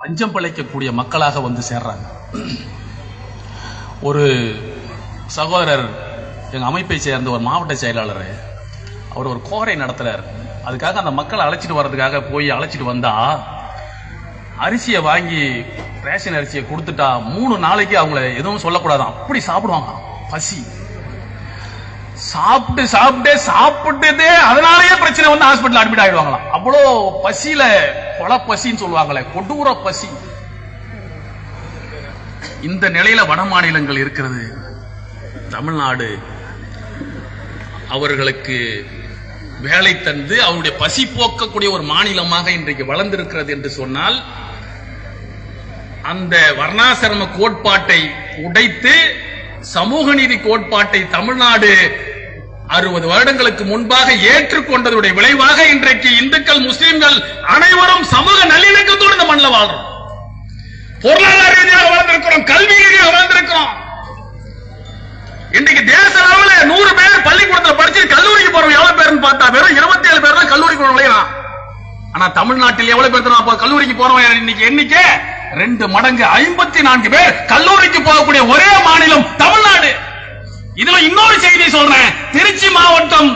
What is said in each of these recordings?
பஞ்சம் பிழைக்கக்கூடிய மக்களாக வந்து சேர்றாங்க. ஒரு சகோதரர் எங்கள் அமைப்பை சேர்ந்த ஒரு மாவட்ட செயலாளர் அவர் ஒரு கோரை நடத்துறார். அதுக்காக அந்த மக்களை அழைச்சிட்டு வர்றதுக்காக போய் அழைச்சிட்டு வந்தா அரிசியை வாங்கி ரேஷன் அரிசியை கொடுத்துட்டா மூணு நாளைக்கு அவங்கள எதுவும் சொல்லக்கூடாதான். அப்படி சாப்பிடுவாங்க. பசி. சாப்பிட்டு சாப்பிட்டு சாப்பிட்டுதே அதனாலயே பிரச்சனை வந்து ஹாஸ்பிட்டல் அட்மிட் ஆயிடுவாங்களாம். அவ்வளோ பசியில கொலை பசின்னு சொல்லுவாங்களே கொடூர பசி. இந்த நிலையில வட மாநிலங்கள் இருக்கிறது. தமிழ்நாடு அவர்களுக்கு வேலை தந்து அவருடைய பசி போக்கக்கூடிய ஒரு மாநிலமாக இன்றைக்கு வளர்ந்திருக்கிறது என்று சொன்னால் அந்த வர்ணாசிரம கோட்பாட்டை உடைத்து சமூக நீதி கோட்பாட்டை தமிழ்நாடு அறுபது வருடங்களுக்கு முன்பாக ஏற்றுக்கொண்டதுடைய விளைவாக இன்றைக்கு இந்துக்கள் முஸ்லிம்கள் அனைவரும் சமூக நல்லிணக்கத்தோடு இந்த மண்ணில் வாழ்றோம். பொருளாதார ரீதியாக வளர்ந்திருக்கிறோம் கல்வி ரீதியாக வளர்ந்திருக்கிறோம். இன்றைக்கு தேச அளவுல நூறு பேர் பள்ளிக்கூடத்தில் படிச்சு கல்லூரிக்கு போறோம். எவ்வளவு பேர்னு பார்த்தா வெறும் இருபத்தி ஏழு பேர் தான் கல்லூரிக்கு நுழையலாம். ஆனா தமிழ்நாட்டில் எவ்வளவு பேர் தான் கல்லூரிக்கு போறோம் இன்னைக்கு எண்ணிக்கை ரெண்டு மடங்கு ஐம்பத்தி நான்கு பேர் கல்லூரிக்கு போகக்கூடிய ஒரே மாநிலம் தமிழ்நாடு. இதுல இன்னொரு செய்தி சொல்றேன். திருச்சி மாவட்டம்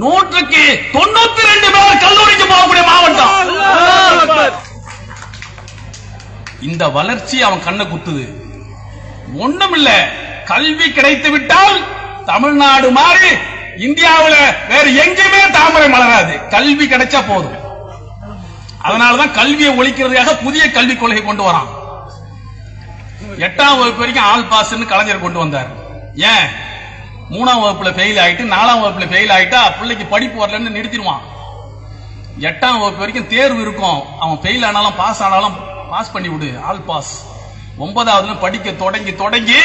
நூற்றுக்கு தொண்ணூத்தி ரெண்டு பேர் கல்லூரிக்கு போகக்கூடிய மாவட்டம். இந்த வளர்ச்சி அவன் கண்ணை குத்துது. ஒண்ணும் இல்ல கல்வி கிடைத்து விட்டால் தமிழ்நாடு மாறி இந்தியாவுல வேற எங்கேயுமே தாமரை மலராது. கல்வி கிடைச்சா போதும். அதனாலதான் கல்வியை ஒழிக்கிறதுக்காக புதிய கல்விக் கொள்கை கொண்டு வரான். எட்டாம் வகுப்பு வரைக்கும் ஆல் பாஸ் கலைஞர் கொண்டு வந்தார். ஏன்? மூணாம் வகுப்புல ஃபெயில் ஆயிட்டு நாலாம் வகுப்புல ஃபெயில் ஆயிட்டா பிள்ளைக்கு படிப்பு வரலன்னு நிறுத்திடுவான். எட்டாம் வகுப்பு வரைக்கும் தேர்வு இருக்கும். அவன் ஃபெயில் ஆனாலும் பாஸ் ஆனாலும் பாஸ் பண்ணி விடு ஆல் பாஸ் ஒன்பதாவதுல படிக்க தொடங்கி தொடங்கி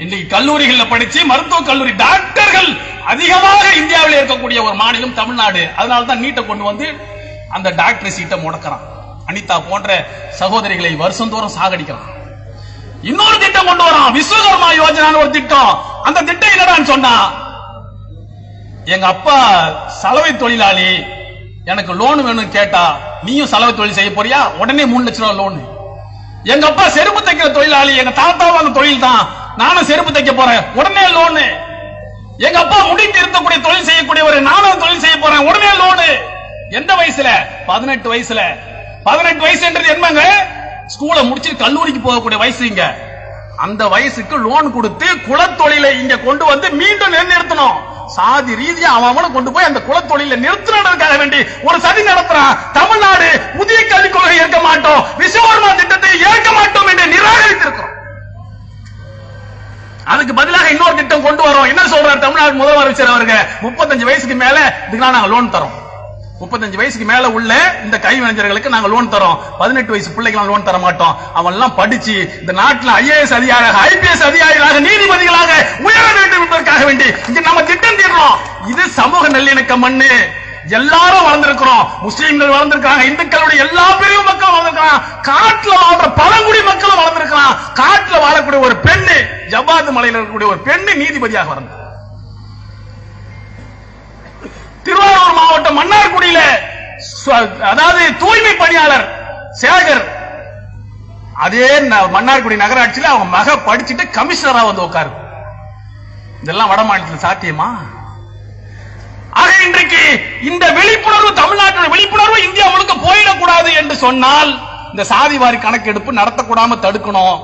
இன்னைக்கு கல்லூரிகள்ல படிச்சு மருத்துவ கல்லூரி டாக்டர்கள் அதிகமாக இந்தியாவில் இருக்கக்கூடிய ஒரு மாநிலம் தமிழ்நாடு. அதனால தான் நீட்டை கொண்டு வந்து அந்த டாக்டர் சீட்டை முடக்கிறான். அனிதா போன்ற சகோதரிகளை வருஷந்தோறும் சாகடிக்கிறான். இன்னொரு திட்டம் கொண்டு வரான். விஸ்வகர்மா யோஜனான்னு ஒரு திட்டம். அந்த திட்டம் என்னடான்னு சொன்னா எங்க அப்பா சலவை தொழிலாளி எனக்கு லோன் வேணும்னு கேட்டா நீயும் சலவை தொழில் செய்ய போறியா? உடனே மூணு லட்சம் ரூபாய் லோன் எங்க அப்பா செருப்பு தைக்கிற தொழிலாளி எங்க தாத்தாவும் அந்த தொழில் தான். நானும் செருப்பு தைக்க போறேன். உடனே லோனு எங்க அப்பா முடி திருத்தக்கூடிய தொழில் செய்யக்கூடியவர் நானும் தொழில் செய்ய போறேன். உடனே லோனு எந்த வயசுல? பதினெட்டு வயசுல. பதினெட்டு வயசுன்றது என்னங்க? ஸ்கூலை முடிச்சு கல்லூரிக்கு போகக்கூடிய வயசு இங்க. அந்த வயசுக்கு லோன் கொடுத்து குலத்தொழிலை இங்க கொண்டு வந்து மீண்டும் நிலைநிறுத்தணும் சாதி ரீதியா அவன் கொண்டு போய் அந்த குலத்தொழில நிறுத்தினதுக்காக வேண்டி ஒரு சதி நடத்துறான் தமிழ்நாடு புதிய கல்விக் கொள்கை ஏற்க மாட்டோம். விஸ்வகர்மா திட்டத்தை ஏற்க மாட்டோம் என்று நிராகரித்திருக்கிறோம். அதுக்கு பதிலாக இன்னொரு திட்டம் கொண்டு வரோம். என்ன சொல்றாரு தமிழ்நாடு முதலமைச்சர் அவருக்கு முப்பத்தஞ்சு வயசுக்கு மேல இதுக்கெல்லாம் நாங்க லோன் தரோம். முப்பத்தஞ்சு வயசுக்கு மேல உள்ள இந்த கைவினைஞர்களுக்கு நாங்க லோன் தரோம். பதினெட்டு வயசு பிள்ளைக்கு லோன் தர மாட்டோம். அவன் எல்லாம் படிச்சு இந்த நாட்டுல ஐஏஎஸ் அதிகாரியாக ஐபிஎஸ் அதிகாரிகளாக நீதிபதிகளாக உயர வேண்டும் என்பதற்காக வேண்டி இங்க நம்ம திட்டம் தீர்றோம். இது சமூக நல்லிணக்க மண்ணு. எல்லாரும் வளர்ந்திருக்கிறோம். முஸ்லீம்கள் வளர்ந்திருக்காங்க இந்துக்களுடைய எல்லா பிரிவு மக்களும் வளர்ந்திருக்காங்க காட்டுல வாழ்ற பழங்குடி மக்களும் வளர்ந்திருக்கிறான் காட்டுல வாழக்கூடிய ஒரு பெண்ணு ஜவ்வாது மலையில இருக்கக்கூடிய ஒரு பெண்ணு நீதிபதியாக வளர்ந்து திருவாரூர் மாவட்டம் மன்னார்குடியில அதாவது தூய்மை பணியாளர் சேகர். அதே ந- மன்னார்குடி நகராட்சியில அவங்க மக படிச்சுட்டு கமிஷனரா வந்து உட்காரு. இதெல்லாம் வட மாநிலத்தில் சாத்தியமா? ஆக இன்றைக்கு இந்த விழிப்புணர்வு தமிழ்நாட்டில் விழிப்புணர்வு இந்தியா முழுக்க போயிடக்கூடாது என்று சொன்னால் இந்த சாதி வாரி கணக்கெடுப்பு நடத்தக்கூடாம தடுக்கணும்.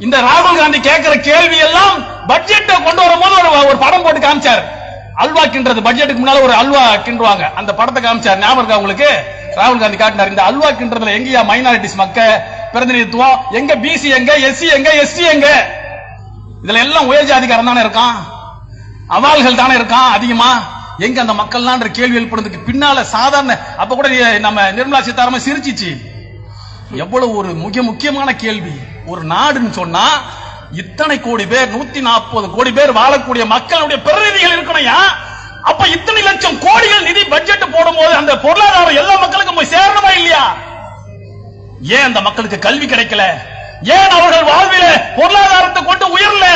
இந்த ராகுல் காந்தி கேட்கிற கேள்வி எல்லாம் பட்ஜெட்டை கொண்டு வரும்போது ஒரு ஒரு படம் போட்டு காமிச்சார். அல்வா கின்றது பட்ஜெட்டுக்கு முன்னால ஒரு அல்வா கிண்டுவாங்க. அந்த படத்தை காமிச்சார். ஞாபகம் இருக்கா உங்களுக்கு? ராகுல் காந்தி காட்டினார். இந்த அல்வா கிண்டுறதுல எங்கயா மைனாரிட்டிஸ் மக்க பிரதிநிதித்துவம்? எங்க பிசி எங்க எஸ்சி எங்க எஸ்டி எங்க? இதுல எல்லாம் உயர் ஜாதிகாரம் தானே இருக்கான்? அவால்கள் தானே இருக்கான் அதிகமா? எங்க அந்த மக்கள்லாம் கேள்வி எழுப்புறதுக்கு பின்னால சாதாரண அப்ப கூட நம்ம நிர்மலா சீதாராமன் சிரிச்சிச்சு. எவ்வளவு ஒரு மிக முக்கியமான கேள்வி. ஒரு நாடுன்னு சொன்னா இத்தனை கோடி பேர் நூத்தி நாற்பது கோடி பேர் வாழக்கூடிய மக்களுடைய பிரதிநிதிகள் இருக்கணையா அப்ப இத்தனை லட்சம் கோடிகள் நிதி பட்ஜெட் போடும்போது அந்த பொருளாதாரம் எல்லா மக்களுக்கும் போய் சேரணுமா இல்லையா? ஏன் அந்த மக்களுக்கு கல்வி கிடைக்கல? ஏன் அவர்கள் வாழ்வில பொருளாதாரத்தை கொண்டு உயரல?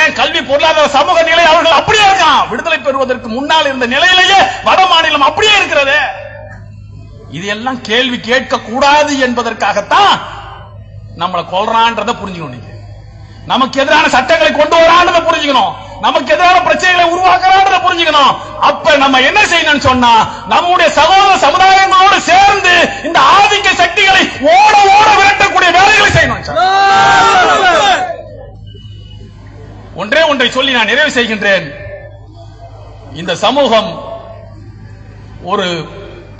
ஏன் கல்வி பொருளாதார சமூக நிலை அவர்கள் அப்படியே இருக்கான் விடுதலை பெறுவதற்கு முன்னால் இருந்த நிலையிலேயே வட மாநிலம் அப்படியே இருக்கிறது. இது எல்லாம் கேள்வி கேட்க கூடாது என்பதற்காகத்தான் நம்மளை கொல்றான்றத புரிஞ்சுக்கணும் நீங்க. நமக்கு எதிரான சட்டங்களை கொண்டு வரான்றத புரிஞ்சுக்கணும். நமக்கு எதிரான பிரச்சனைகளை உருவாக்குறான்றத புரிஞ்சுக்கணும். அப்ப நம்ம என்ன செய்யணும்னு சொன்னா நம்முடைய சகோதர சமுதாயங்களோடு சேர்ந்து இந்த ஆதிக்க சக்திகளை ஓட ஓட விரட்டக்கூடிய வேலைகளை செய்யணும் ஒன்றே ஒன்றை சொல்லி நான் நிறைவு செய்கின்றேன். இந்த சமூகம் ஒரு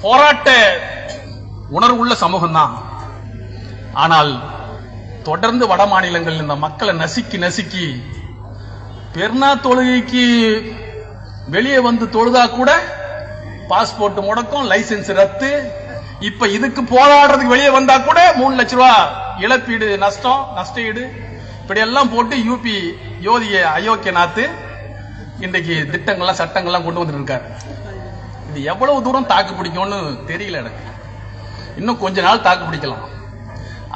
போராட்ட உணர்வுள்ள சமூகம் தான் ஆனால் தொடர்ந்து வட மாநிலங்களில் இந்த மக்களை நசுக்கி நசுக்கி பெருநா தொழுகைக்கு வெளியே வந்து தொழுதா கூட பாஸ்போர்ட் முடக்கம் லைசென்ஸ் ரத்து. இப்ப இதுக்கு போராடுறதுக்கு வெளியே வந்தா கூட மூணு லட்ச ரூபா இழப்பீடு நஷ்டம் நஷ்ட ஈடு இப்படி எல்லாம் போட்டு யூபி யோதிய அயோக்கியநாத்து இன்றைக்கு திட்டங்கள்லாம் சட்டங்கள்லாம் கொண்டு வந்துட்டு இருக்காரு இது எவ்வளவு தூரம் தாக்கு பிடிக்கும்னு தெரியல எனக்கு. இன்னும் கொஞ்ச நாள் தாக்கு பிடிக்கலாம்.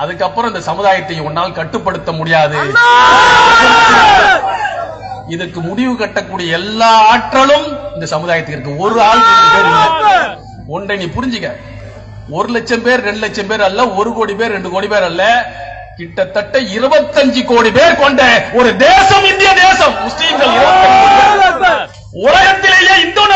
அதுக்கப்புறம் இந்த சமுதாயத்தை உன்னால் கட்டுப்படுத்த முடியாது. இதற்கு முடிவு கட்டக்கூடிய எல்லா ஆற்றலும் இந்த சமுதாயத்துக்கு இருக்கு. ஒரு ஆள். ஒன்றை நீ புரிஞ்சுக்க. ஒரு லட்சம் பேர் ரெண்டு லட்சம் பேர் அல்ல ஒரு கோடி பேர் ரெண்டு கோடி பேர் அல்ல. கிட்டத்தட்ட இருபத்தஞ்சு கோடி பேர் கொண்ட ஒரு தேசம் இந்திய தேசம். முஸ்லீம்கள் 25 கோடி பேர். உலகத்திலேயே இந்தோனேசியாவுக்கு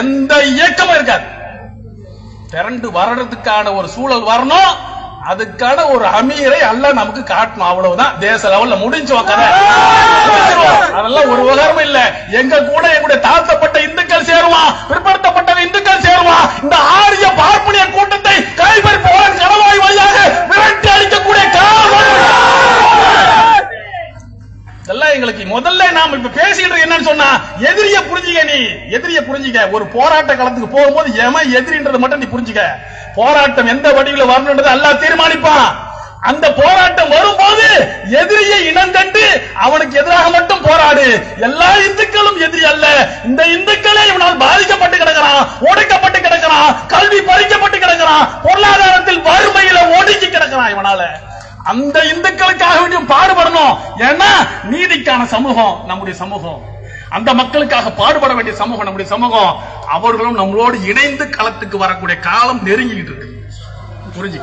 எந்த இயக்கமும் இருக்காது. திரண்டு வர்றதுக்கான ஒரு சூழல் வரணும் அதுக்கான ஒரு அமீரை அல்ல நமக்கு காட்டணும். அவ்வளவுதான். தேச லெவல்ல முடிஞ்சு அதெல்லாம் ஒரு விவகாரமும் இல்ல. எங்க கூட எங்களுடைய தாழ்த்தப்பட்ட இந்துக்கள் சேருவான் பிற்படுத்தப்பட்ட இந்துக்கள் சேருவான். இந்த ஆரிய பார்ப்பனிய கூட்டத்தை இதெல்லாம் முதல்ல நாம இப்ப பேசிக்கிட்டு என்னன்னு சொன்னா எதிரிய புரிஞ்சுக்க நீ. எதிரிய புரிஞ்சுக்க. ஒரு போராட்ட களத்துக்கு போகும்போது எவன் எதிரின்றது மட்டும் நீ புரிஞ்சுக்க. போராட்டம் எந்த வடிவில வரணும்ன்றது அல்லா தீர்மானிப்பான். அந்த போராட்டம் வரும்போது எதிரியை இனங்கண்டு அவனுக்கு எதிராக மட்டும் போராடு. எல்லா இந்துக்களும் எதிரி அல்ல. இந்த இந்துக்களே இவனால் பாதிக்கப்பட்டு கிடக்கிறான் ஒடுக்கப்பட்டு கிடக்கிறான் கல்வி பறிக்கப்பட்டு கிடக்கிறான் பொருளாதாரத்தில் வறுமையில ஒடுக்கி கிடக்கிறான் இவனால. அந்த இந்துக்களுக்காக வேண்டியும் பாடுபடணும். ஏன்னா நீதிக்கான சமூகம் நம்முடைய சமூகம். அந்த மக்களுக்காக பாடுபட வேண்டிய சமூகம் நம்முடைய சமூகம். அவர்களும் நம்மளோடு இணைந்து களத்துக்கு வரக்கூடிய காலம் நெருங்கிட்டு இருக்கு. புரிஞ்சு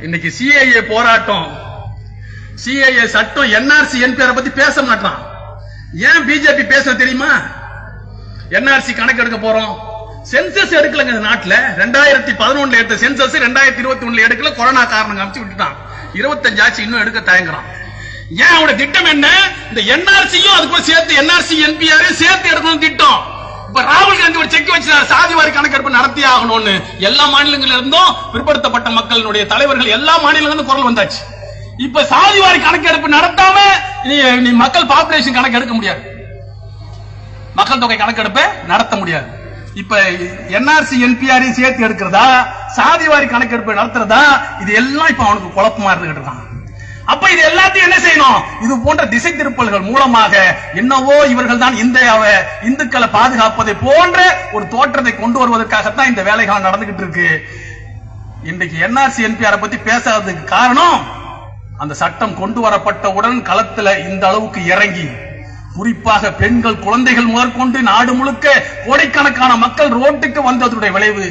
இன்னைக்கு சிஐஏ போராட்டம். சிஐஏ சட்டம் என்ஆர்சி என்பிஆர் பத்தி பேச மாட்டான். ஏன் பிஜேபி பேச தெரியுமா? என்ஆர்சி கணக்கு எடுக்க போறோம். சென்சஸ் எடுக்கலங்க இந்த நாட்டுல. ரெண்டாயிரத்தி பதினொன்னுல எடுத்த சென்சஸ் ரெண்டாயிரத்தி இருபத்தி ஒண்ணுல எடுக்கல. கொரோனா காரணம் காமிச்சு விட்டுட்டான். இருபத்தஞ்சு இன்னும் எடுக்க தயங்குறான். ஏன் அவனோட திட்டம் என்ன? இந்த என்ஆர்சியும் அது கூட சேர்த்து என்ஆர்சி என்பிஆர் சேர்த்து எடுக்கணும் திட்டம். இப்ப ராகுல் காந்தி ஒரு செக் வச்சு சாதிவாரி கணக்கெடுப்பு நடத்தி ஆகணும்னு. எல்லா மாநிலங்களில் இருந்தும் பிற்படுத்தப்பட்ட மக்களினுடைய தலைவர்கள் எல்லா மாநிலங்களும் குரல் வந்தாச்சு. இப்ப சாதிவாரி கணக்கெடுப்பு நடத்தாம நீ நீ மக்கள் பாப்புலேஷன் கணக்கு எடுக்க முடியாது. மக்கள் தொகை கணக்கெடுப்பை நடத்த முடியாது. இப்ப என்ஆர்சி என்பிஆர் சேர்த்து எடுக்கிறதா? சாதிவாரி கணக்கெடுப்பு நடத்துறதா? இது எல்லாம் இப்ப அவனுக்கு குழப்பமா இருந்துகிட்டு இருக்கான். அப்ப இது எல்லாத்தையும் என்ன செய்யணும்? இது போன்ற திசை திருப்பல்கள் மூலமாக என்னவோ இவர்கள் தான் இந்தியாவை இந்துக்களை பாதுகாப்பதை போன்ற ஒரு தோற்றத்தை கொண்டு வருவதற்காகத்தான் இந்த வேலைகள் நடந்துகிட்டு இருக்கு. இன்றைக்கு என்ஆர்சி என்பிஆர் பத்தி பேசாததுக்கு காரணம் அந்த சட்டம் கொண்டு வரப்பட்டவுடன் களத்துல இந்த அளவுக்கு இறங்கி குறிப்பாக பெண்கள் குழந்தைகள் முதற்கொண்டு நாடு முழுக்க கோடிக்கணக்கான மக்கள் ரோட்டுக்கு வந்ததனுடைய விளைவு.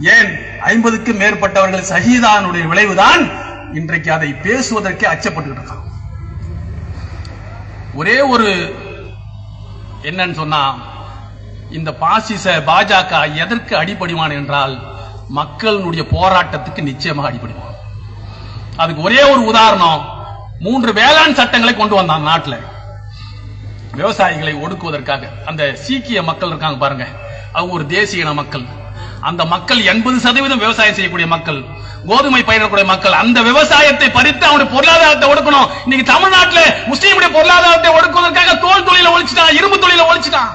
ஏன்? ஐம்பதுக்கு மேற்பட்டவர்கள் சகிதானுடைய விளைவுதான் இன்றைக்கு அதை பேசுவதற்கே அச்சப்பட்டு இருக்கான் ஒரே ஒரு என்னன்னு சொன்னா இந்த பாசிச பாஜக எதற்கு அடிபடிவான் என்றால் மக்களுடைய போராட்டத்துக்கு நிச்சயமாக அடிபடுவான். அதுக்கு ஒரே ஒரு உதாரணம் மூன்று வேளாண் சட்டங்களை கொண்டு வந்தான் நாட்டில். விவசாயிகளை ஒடுக்குவதற்காக அந்த சீக்கிய மக்கள் இருக்காங்க பாருங்க. அவங்க ஒரு தேசிய இன மக்கள். அந்த மக்கள் எண்பது சதவீதம் விவசாயம் செய்யக்கூடிய மக்கள் கோதுமை பயிரிடக்கூடிய மக்கள். அந்த விவசாயத்தை பறித்து அவனுடைய பொருளாதாரத்தை ஒடுக்கணும். இன்னைக்கு தமிழ்நாட்டுல முஸ்லீமுடைய பொருளாதாரத்தை ஒடுக்குவதற்காக தோல் தொழில ஒழிச்சுட்டான் இரும்பு தொழில ஒழிச்சுட்டான்.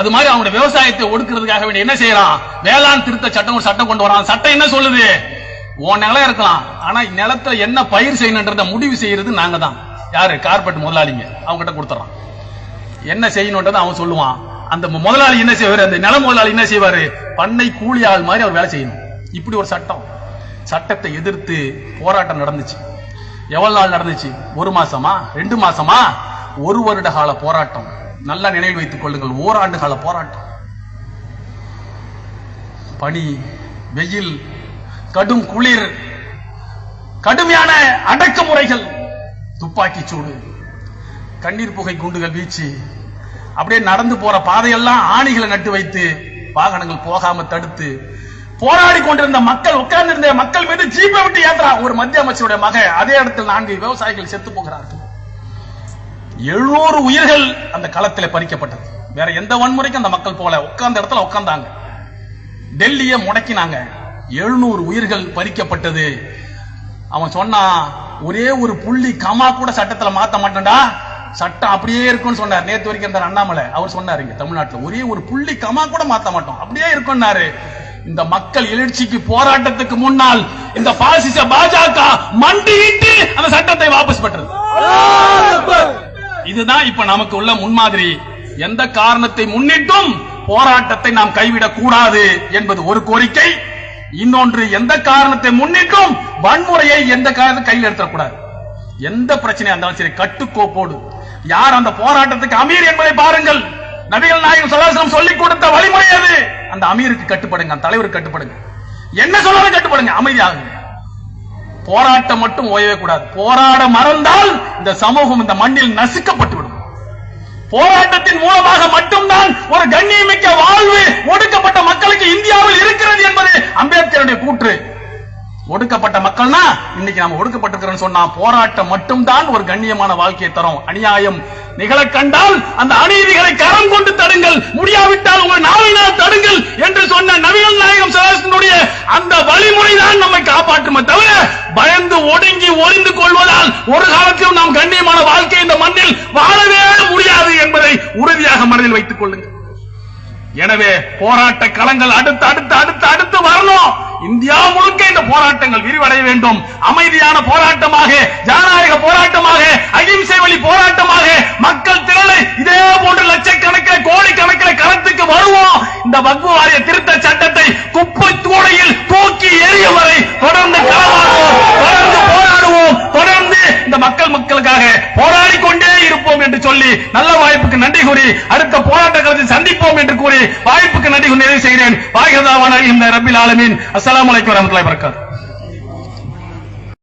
அது மாதிரி அவனுடைய விவசாயத்தை ஒடுக்கிறதுக்காக வேண்டி என்ன செய்யறான்? வேளாண் திருத்த சட்டம் ஒரு சட்டம் கொண்டு வரான். சட்டம் என்ன சொல்லுது? உன் நிலம் இருக்கலாம். ஆனா நிலத்துல என்ன பயிர் செய்யணுன்றத முடிவு செய்யறது நாங்க தான் யாரு? கார்பெட் முதலாளிங்க. அவங்க கிட்ட கொடுத்துறான். என்ன செய்யணுன்றதை அவன் சொல்லுவான். அந்த முதலாளி என்ன செய்வாரு? அந்த நில முதலாளி என்ன செய்வாரு? பண்ணை கூலி ஆள் மாதிரி அவர் வேலை செய்யணும். இப்படி ஒரு சட்டம். சட்டத்தை எதிர்த்து போராட்டம் நடந்துச்சு. எவ்வளவு நாள் நடந்துச்சு? ஒரு மாசமா? ரெண்டு மாசமா? ஒரு வருட கால போராட்டம். நல்லா நினைவில் வைத்துக் கொள்ளுங்கள். ஓராண்டு கால போராட்டம். பனி வெயில் கடும் குளிர் கடுமையான அடக்குமுறைகள். துப்பாக்கி சூடு கண்ணீர் புகை குண்டுகள் வீச்சு அப்படியே நடந்து போற பாதையெல்லாம் ஆணிகளை நட்டு வைத்து வாகனங்கள் போகாம தடுத்து போராடி கொண்டிருந்த மக்கள் உட்கார்ந்திருந்த மக்கள் மீது ஜீப்பை விட்டு ஏத்துறா. ஒரு மத்திய அமைச்சருடைய மக அதே இடத்தில் நான்கு விவசாயிகள் செத்து போகிறார்கள். எழுநூறு உயிர்கள் அந்த களத்தில் பறிக்கப்பட்டது. வேற எந்த வன்முறைக்கும் அந்த மக்கள் போல உட்கார்ந்த இடத்துல உட்கார்ந்தாங்க. டெல்லியை முடக்கினாங்க. எழுநூறு உயிர்கள் பறிக்கப்பட்டது. அவன் சொன்னான் ஒரே ஒரு புள்ளி கமா கூட சட்டத்துல மாத்த மாட்டேன்டா. சட்டம் அப்படியே இருக்கும்னு சொன்னார். நேத்து வரைக்கும் இருந்தார் அண்ணாமலை. அவர் சொன்னார் இங்க தமிழ்நாட்டுல ஒரே ஒரு புள்ளி கமா கூட மாத்த மாட்டோம். அப்படியே இருக்கும்னாரு. இந்த மக்கள் எழுச்சிக்கு போராட்டத்துக்கு முன்னால் இந்த பாசிச பாஜக மண்டியிட்டு அந்த சட்டத்தை வாபஸ் பெற்றது. இதுதான் இப்ப நமக்கு உள்ள முன்மாதிரி. எந்த காரணத்தை முன்னிட்டும் போராட்டத்தை நாம் கைவிடக் கூடாது என்பது ஒரு கோரிக்கை. இன்னொன்று எந்த காரணத்தை முன்னிட்டும் வன்முறையை எந்த காரணத்தை கையில் எடுத்துடக்கூடாது. எந்த பிரச்சனையா இருந்தாலும் சரி கட்டுக்கோப்போடு. யார் அந்த போராட்டத்துக்கு அமீர் என்பதை பாருங்கள். நபிகள் நாயகம் சலாசலம் சொல்லிக் கொடுத்த வழிமுறை அது அந்த அமீருக்கு கட்டுப்படுங்க அந்த தலைவருக்கு கட்டுப்படுங்க. என்ன சொன்னாலும் கட்டுப்படுங்க அமைதியாகுங்க. போராட்டம் மட்டும் ஓயவே கூடாது. போராட மறந்தால் இந்த சமூகம் இந்த மண்ணில் நசுக்கப்பட்டு விடும் போராட்டத்தின் மூலமாக மட்டும்தான் ஒரு கண்ணியமிக்க வாழ்வு ஒடுக்கப்பட்ட மக்களுக்கு இந்தியாவில் இருக்கிறது என்பது அம்பேத்கருடைய கூற்று. ஒடுக்கப்பட்ட மக்கள்னா இன்னைக்கு நாம ஒடுக்கப்பட்டிருக்கிறோம் சொன்னா போராட்டம் மட்டும்தான் ஒரு கண்ணியமான வாழ்க்கையை தரும். அநியாயம் நிகழ கண்டால் அந்த அநீதிகளை கரம் கொண்டு தடுங்கள். முடியாவிட்டால் உங்கள் நாவினால் தடுங்கள் என்று சொன்ன நவீன நாயகம் சதாசனுடைய அந்த வழிமுறை தான் நம்மை காப்பாற்றுமே தவிர பயந்து ஒடுங்கி ஒளிந்து கொள்வதால் ஒரு காலத்திலும் நாம் கண்ணியமான வாழ்க்கை இந்த மண்ணில் வாழவே என்பதை உறுதியாக மனதில் வைத்துக் கொள்ளுங்கள். எனவே போராட்ட களங்கள் அடுத்து அடுத்து அடுத்து அடுத்து வரணும். இந்தியா முழுக்க இந்த போராட்டங்கள் விரிவடைய வேண்டும். அமைதியான போராட்டமாக ஜனநாயக போராட்டமாக அகிம்சை வழி போராட்டமாக மக்கள் திரளை இதே போன்று லட்சக்கணக்கான கோடிக்கணக்கில் களத்துக்கு வருவோம் இந்த வக்பு வாரிய திருத்த சட்டத்தை குப்பை கூடையில் தூக்கி எறியும் வரை தொடர்ந்து களமாடுவோம் தொடர்ந்து போராடுவோம் தொடர்ந்து இந்த மக்கள் மக்களுக்காக போராடி கொண்டே இருப்போம் என்று சொல்லி நல்ல வாய்ப்புக்கு நன்றி கூறி அடுத்த போராட்ட களத்தில் சந்திப்போம் என்று கூறி வாய்ப்புக்கு நன்றி நிறைவு செய்கிறேன். வாய்கதாவான இந்த ரபில் ஆலமின். அஸ்லாம் வலைக்கம் வரமத்துல வரகாத்து